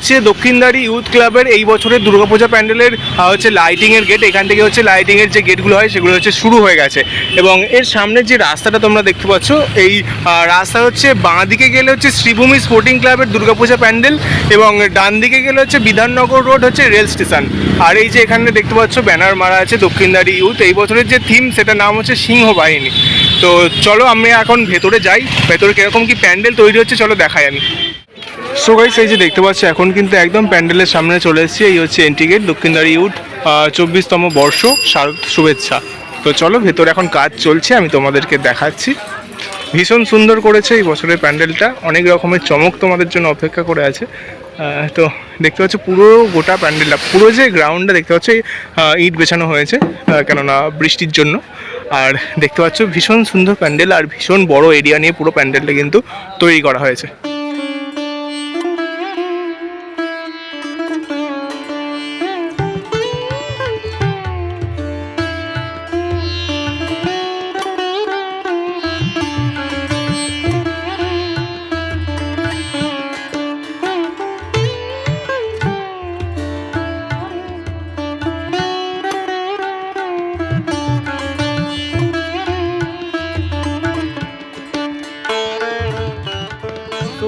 হচ্ছে দক্ষিণদারি ইউথ ক্লাবের এই বছরের দুর্গাপূজা প্যান্ডেলের হচ্ছে লাইটিংয়ের গেট এখান থেকে হচ্ছে লাইটিংয়ের যে গেটগুলো হয়, সেগুলো হচ্ছে শুরু হয়ে গেছে। এবং এর সামনের যে রাস্তাটা তোমরা দেখতে পাচ্ছ, এই রাস্তা হচ্ছে বাঁ দিকে গেলে হচ্ছে শ্রীভূমি স্পোর্টিং ক্লাবের দুর্গাপূজা প্যান্ডেল এবং ডান দিকে গেলে হচ্ছে বিধাননগর রোড হচ্ছে রেল স্টেশন আর এই যে এখানে দেখতে পাচ্ছ ব্যানার মারা আছে দক্ষিণদারি ইউথ। এই বছরের যে থিম সেটার নাম হচ্ছে সিংহ বাহিনী। তো চলো আমি এখন ভেতরে যাই। ভেতরে কীরকম কি প্যান্ডেল তৈরি হচ্ছে, চলো দেখাই আমি। সো গাইস এই যে দেখতে পাচ্ছ, এখন কিন্তু একদম প্যান্ডেলের সামনে চলে এসেছি। এই হচ্ছে এন্টিগেট দক্ষিণদারি ইউথ চব্বিশতম বর্ষ, শারদ শুভেচ্ছা। তো চলো, ভেতরে এখন কাজ চলছে, আমি তোমাদেরকে দেখাচ্ছি। ভীষণ সুন্দর করেছে এই বছরের প্যান্ডেলটা। অনেক রকমের চমক তোমাদের জন্য অপেক্ষা করে আছে। তো দেখতে পাচ্ছ, পুরো গোটা প্যান্ডেলটা, পুরো যে গ্রাউন্ডটা দেখতে পাচ্ছ ইট বেছানো হয়েছে কেননা বৃষ্টির জন্য। আর দেখতে পাচ্ছ, ভীষণ সুন্দর প্যান্ডেল আর ভীষণ বড় এরিয়া নিয়ে পুরো প্যান্ডেলটা কিন্তু তৈরি করা হয়েছে।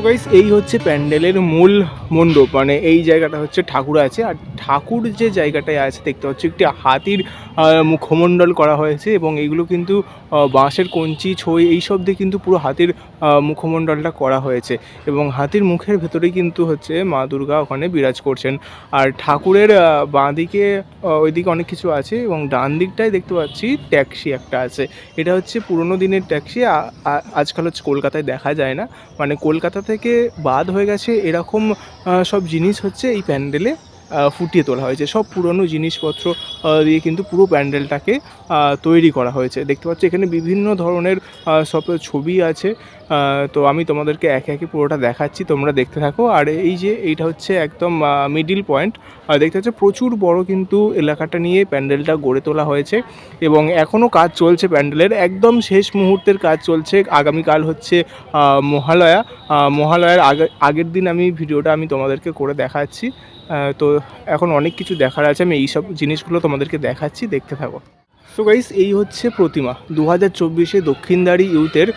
গাইস এই হচ্ছে প্যান্ডেলের মূল মণ্ডপ মানে এই জায়গাটা হচ্ছে ঠাকুর আছে আর ঠাকুর যে জায়গাটায় আছে দেখতে পাচ্ছি একটি হাতির মুখমণ্ডল করা হয়েছে এবং এইগুলো কিন্তু বাঁশের কঞ্চি ছই এইসব দিয়ে কিন্তু পুরো হাতির মুখমণ্ডলটা করা হয়েছে এবং হাতির মুখের ভেতরে কিন্তু হচ্ছে মা দুর্গা ওখানে বিরাজ করছেন। আর ঠাকুরের আহ, বাঁ দিকে ওইদিকে অনেক কিছু আছে এবং ডান দিকটায় দেখতে পাচ্ছি ট্যাক্সি একটা আছে। এটা হচ্ছে পুরোনো দিনের ট্যাক্সি আজকাল হচ্ছে কলকাতায় দেখা যায় না। মানে কলকাতা থেকে বাদ হয়ে গেছে এরকম সব জিনিস হচ্ছে এই প্যান্ডেলে। ফুটিয়ে তোলা হয়েছে। সব পুরনো জিনিসপত্র দিয়ে কিন্তু পুরো প্যান্ডেলটাকে তৈরি করা হয়েছে। দেখতে পাচ্ছ, এখানে বিভিন্ন ধরনের সব ছবি আছে। তো আমি তোমাদেরকে একে একে পুরোটা দেখাচ্ছি। তোমরা দেখতে থাকো। আর এই যে, এইটা হচ্ছে একদম মিডিল পয়েন্ট আর দেখতে পাচ্ছ, প্রচুর বড় কিন্তু এলাকাটা নিয়ে প্যান্ডেলটা গড়ে তোলা হয়েছে। এবং এখনও কাজ চলছে প্যান্ডেলের। একদম শেষ মুহূর্তের কাজ চলছে। আগামীকাল হচ্ছে মহালয়া। মহালয়ার আগে, আগের দিন আমি ভিডিওটা আমি তোমাদেরকে করে দেখাচ্ছি। তো এখন অনেক কিছু দেখার আছে। আমি এইসব জিনিসগুলো তোমাদেরকে দেখাচ্ছি, দেখতে থাকো। সো গাইস এই হচ্ছে প্রতিমা। দু হাজার চব্বিশে দক্ষিণদারি ইউথের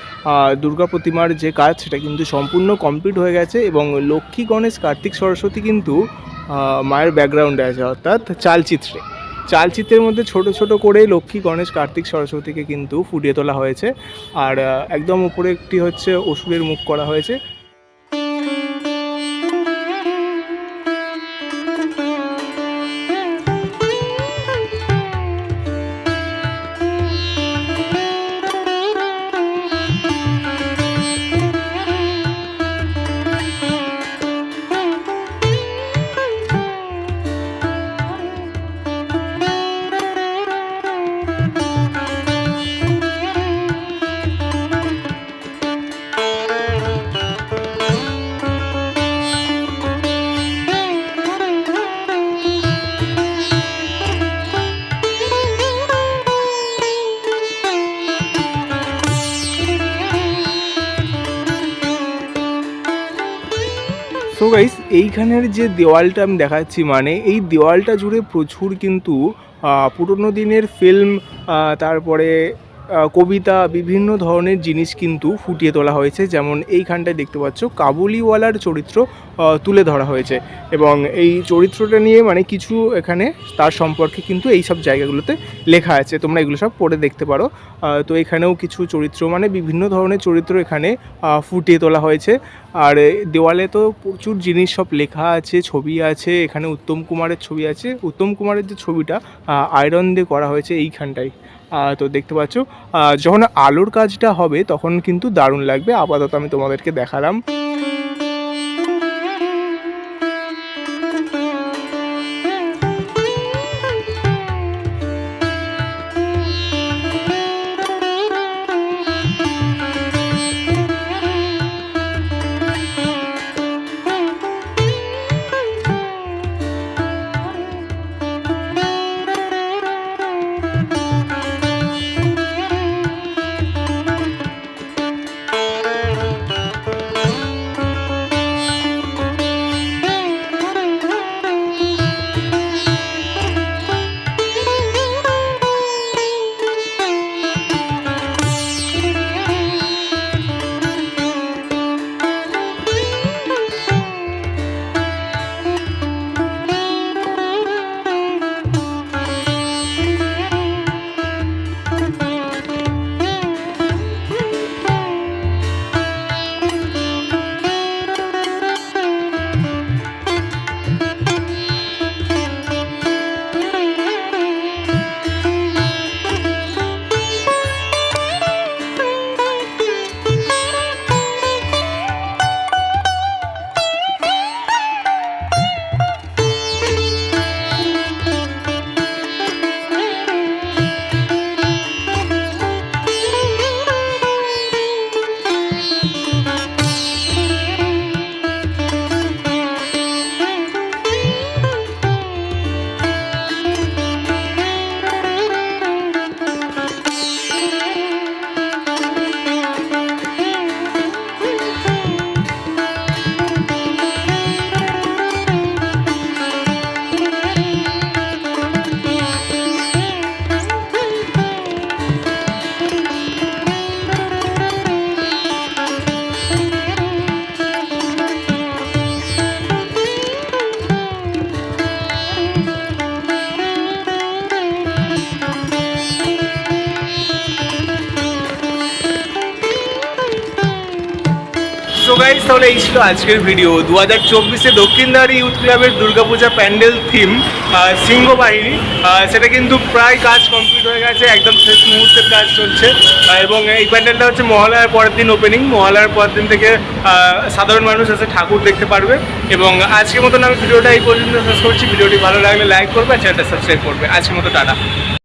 দুর্গা প্রতিমার যে কাজ, সেটা কিন্তু সম্পূর্ণ কমপ্লিট হয়ে গেছে এবং লক্ষ্মী গণেশ কার্তিক সরস্বতী কিন্তু মায়ের ব্যাকগ্রাউন্ডে আছে, অর্থাৎ চালচিত্রে। চালচিত্রের মধ্যে ছোট ছোট করে লক্ষ্মী গণেশ কার্তিক সরস্বতীকে কিন্তু ফুটিয়ে তোলা হয়েছে। আর একদম উপরে একটি হচ্ছে অসুরের মুখ করা হয়েছে। সো গাইস এইখানের যে দেওয়ালটা আমি দেখাচ্ছি মানে এই দেওয়ালটা জুড়ে প্রচুর কিন্তু পুরোনো দিনের ফিল্ম তারপরে কবিতা বিভিন্ন ধরনের জিনিস কিন্তু ফুটিয়ে তোলা হয়েছে। যেমন এইখানটায় দেখতে পাচ্ছ, কাবুলিওয়ালার চরিত্র তুলে ধরা হয়েছে। এবং এই চরিত্রটা নিয়ে মানে কিছু এখানে তার সম্পর্কে কিন্তু এই সব জায়গাগুলোতে লেখা আছে। তোমরা এগুলো সব পড়ে দেখতে পারো। তো এখানেও কিছু চরিত্র মানে বিভিন্ন ধরনের চরিত্র এখানে ফুটিয়ে তোলা হয়েছে। আর দেওয়ালে তো প্রচুর জিনিস সব লেখা আছে, ছবি আছে। এখানে উত্তম কুমারের ছবি আছে। উত্তম কুমারের যে ছবিটা আয়রন দিয়ে করা হয়েছে এইখানটায়। তো দেখতে পাচ্ছ যখন আলোর কাজটা হবে তখন কিন্তু দারুণ লাগবে। আপাতত আমি তোমাদেরকে দেখালাম। গাইস তাহলে এই ছিল আজকের ভিডিও দু হাজার চব্বিশে দক্ষিণদারি ইউথ ক্লাবের দুর্গাপূজা প্যান্ডেল থিম সিংহ বাহিনী সেটা কিন্তু প্রায় কাজ কমপ্লিট হয়ে গেছে, একদম শেষ মুহূর্তের কাজ চলছে। এবং এই প্যান্ডেলটা হচ্ছে মহালয়ার পরের দিন ওপেনিং মহালয়ার পরের দিন থেকে সাধারণ মানুষ এসে ঠাকুর দেখতে পারবে। এবং আজকের মতন আমি ভিডিওটা এই পর্যন্ত শেষ করছি। ভিডিওটি ভালো লাগলে লাইক করবে আর চ্যানেলটা সাবস্ক্রাইব করবে। আজকের মতো টাটা।